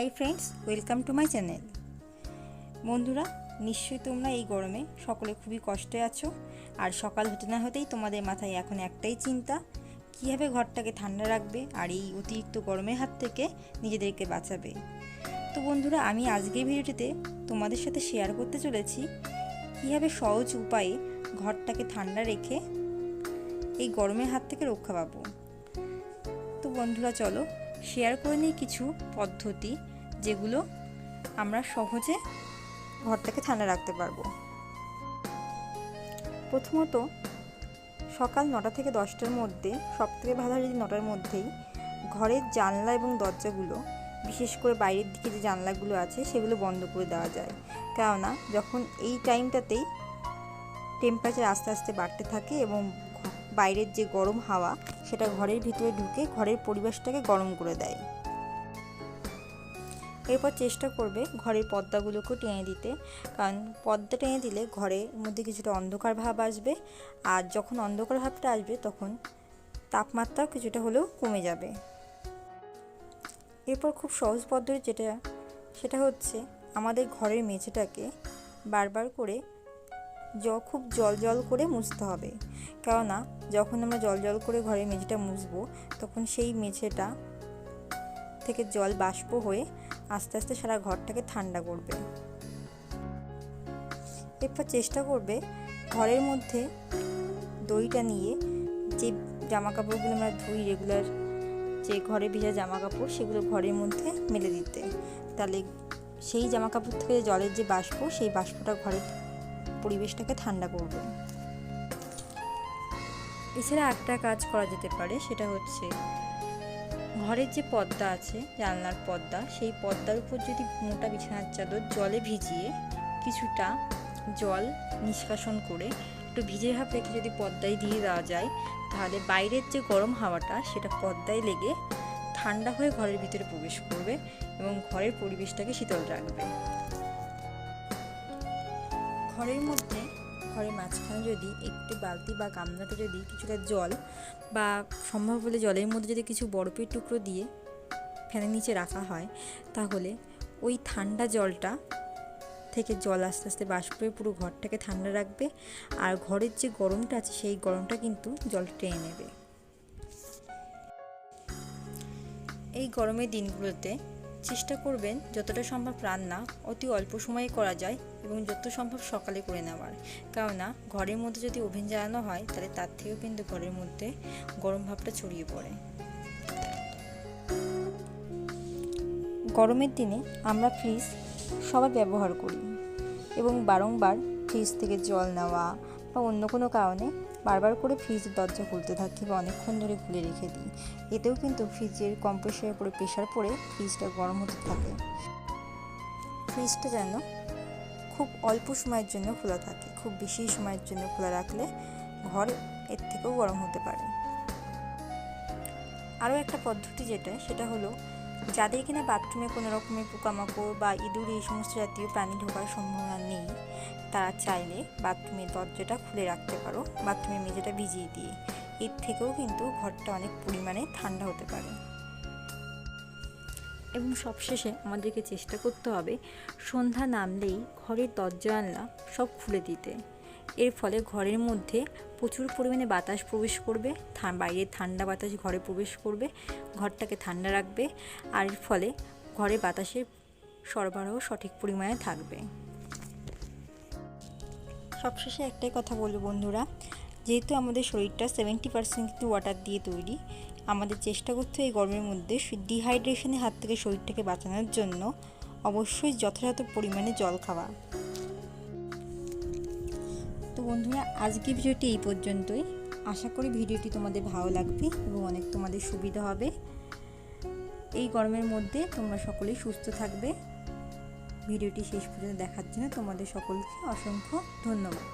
Hi friends, welcome to my channel. বন্ধুরা, নিশ্চয়ই তোমরা এই গরমে সকলে খুবই কষ্টে আছো। আর সকাল হতে না হতেই তোমাদের মাথায় এখন একটাই চিন্তা, কীভাবে ঘরটাকে ঠান্ডা রাখবে আর এই অতিরিক্ত গরমের হাত থেকে নিজেদেরকে বাঁচাবে। তো বন্ধুরা, আমি আজকের ভিডিওটিতে তোমাদের সাথে শেয়ার করতে চলেছি, কীভাবে সহজ উপায়ে ঘরটাকে ঠান্ডা রেখে এই গরমের হাত থেকে রক্ষা পাবো। তো বন্ধুরা, চলো শেয়ার করে নিই কিছু পদ্ধতি যেগুলো আমরা সহজে ঘরটাকে ঠান্ডা রাখতে পারব। প্রথমত, সকাল নটা থেকে দশটার মধ্যে, সবথেকে ভালো হয় যদি নটার মধ্যেই, ঘরের জানলা এবং দরজাগুলো, বিশেষ করে বাইরের দিকে যে জানলাগুলো আছে, সেগুলো বন্ধ করে দেওয়া যায়। কেননা, যখন এই টাইমটাতেই টেম্পারেচার আস্তে আস্তে বাড়তে থাকে এবং বাইরের যে গরম হাওয়া, সেটা ঘরের ভিতরে ঢুকে ঘরের পরিবেশটাকে গরম করে দেয়। এরপর চেষ্টা করবে ঘরের পর্দাগুলোকেও টেনে দিতে, কারণ পর্দা টেনে দিলে ঘরের মধ্যে কিছুটা অন্ধকার ভাব আসবে, আর যখন অন্ধকার ভাবটা আসবে তখন তাপমাত্রাও কিছুটা হলেও কমে যাবে। এরপর খুব সহজ পদ্ধতি যেটা, সেটা হচ্ছে আমাদের ঘরের মেঝেটাকে বারবার করে জ খুব জল জল করে মুছতে হবে। কেননা, যখন আমরা জল জল করে ঘরের মেঝেটা মুছবো, তখন সেই মেঝেটা থেকে জল বাষ্প হয়ে আস্তে আস্তে সারা ঘরটাকে ঠান্ডা করবে। এরপর চেষ্টা করবে ঘরের মধ্যে দইটা নিয়ে যে জামা কাপড়গুলো আমরা ধুই রেগুলার যে ঘরে ভেজা জামা কাপড় সেগুলো ঘরের মধ্যে মেলে দিতে। তাহলে সেই জামা কাপড় থেকে জলের যে বাষ্প, সেই বাষ্পটা ঘরের পরিবেশটাকে ঠান্ডা করবে। এছাড়া একটা কাজ করা যেতে পারে, সেটা হচ্ছে ঘরের যে পর্দা আছে, জানলার পর্দা সেই পর্দার উপর যদি মোটা বিছানার চাদর জলে ভিজিয়ে কিছুটা জল নিষ্কাশন করে একটু ভিজে ভাব রেখে যদি পর্দায় দিয়ে দেওয়া যায়, তাহলে বাইরের যে গরম হাওয়াটা, সেটা পর্দায় লেগে ঠান্ডা হয়ে ঘরের ভিতরে প্রবেশ করবে এবং ঘরের পরিবেশটাকে শীতল রাখবে। ঘরের মধ্যে, ঘরের মাঝখানে যদি একটি বালতি বা গামলাতে যদি কিছুটা জল বা সম্ভব হলে জলের মধ্যে যদি কিছু বরফের টুকরো দিয়ে ফ্যানের নিচে রাখা হয়, তাহলে ওই ঠান্ডা জলটা থেকে জল আস্তে আস্তে বাষ্প হয়ে পুরো ঘরটাকে ঠান্ডা রাখবে। আর ঘরের যে গরমটা আছে, সেই গরমটা কিন্তু জল টেনে নেবে। এই গরমের দিনগুলোতে চেষ্টা করবেন যতটা সম্ভব রান্না অতি অল্প সময়ে করা যায় এবং যত সম্ভব সকালে করে নেওয়ার। কেননা, ঘরের মধ্যে যদি ওভেন জ্বালানো হয়, তাহলে তার থেকেও কিন্তু ঘরের মধ্যে গরম ভাবটা ছড়িয়ে পড়ে। গরমের দিনে আমরা ফ্রিজ সবাই ব্যবহার করি এবং বারংবার ফ্রিজ থেকে জল নেওয়া বা অন্য কোনো কারণে বারবার করে ফ্রিজের দরজা খুলতে থাকি বা অনেকক্ষণ ধরে খুলে রেখে দিই। এতেও কিন্তু ফ্রিজের কম্প্রেসারের উপরে প্রেশার পড়ে ফ্রিজটা গরম হতে থাকে। ফ্রিজটা যেন খুব অল্প সময়ের জন্য খোলা থাকে। খুব বেশি সময়ের জন্য খোলা রাখলে ঘর এর থেকেও গরম হতে পারে। আরও একটা পদ্ধতি যেটা, সেটা হলো যাদের কিনা বাথরুমে কোনো রকমের পোকামাকড় বা ইঁদুর এই সমস্ত জাতীয় প্রাণী ঢোকার সম্ভাবনা নেই, তারা চাইলে বাথরুমের দরজাটা খুলে রাখতে পারো, বাথরুমের মেঝেটা ভিজিয়ে দিয়ে। এর থেকেও কিন্তু ঘরটা অনেক পরিমাণে ঠান্ডা হতে পারে। এবং সবশেষে আমাদেরকে চেষ্টা করতে হবে, সন্ধ্যা নামলেই ঘরের দরজা জানলা সব খুলে দিতে। এর ফলে ঘরের মধ্যে প্রচুর পরিমাণে বাতাস প্রবেশ করবে বাইরের ঠান্ডা বাতাস ঘরে প্রবেশ করবে, ঘরটাকে ঠান্ডা রাখবে, আর এর ফলে ঘরে বাতাসের সরবরাহ সঠিক পরিমাণে থাকবে। সবশেষে একটাই কথা বলব বন্ধুরা, যেহেতু আমাদের শরীরটা সেভেন্টি পার্সেন্ট কিন্তু ওয়াটার দিয়ে তৈরি, আমাদের চেষ্টা করতে এই গরমের মধ্যে ডিহাইড্রেশনের হাত থেকে শরীরটাকে বাঁচানোর জন্য অবশ্যই যথাযথ পরিমাণে জল খাওয়া। তো বন্ধুরা আজকে ভিডিওটি এই পর্যন্তই। আশা করি ভিডিওটি তোমাদের ভালো লাগবে এবং অনেক তোমাদের সুবিধা হবে। এই গরমের মধ্যে তোমরা সকলেই সুস্থ থাকবে। ভিডিওটি শেষ পর্যন্ত দেখার জন্য তোমাদের সকলকে অসংখ্য ধন্যবাদ।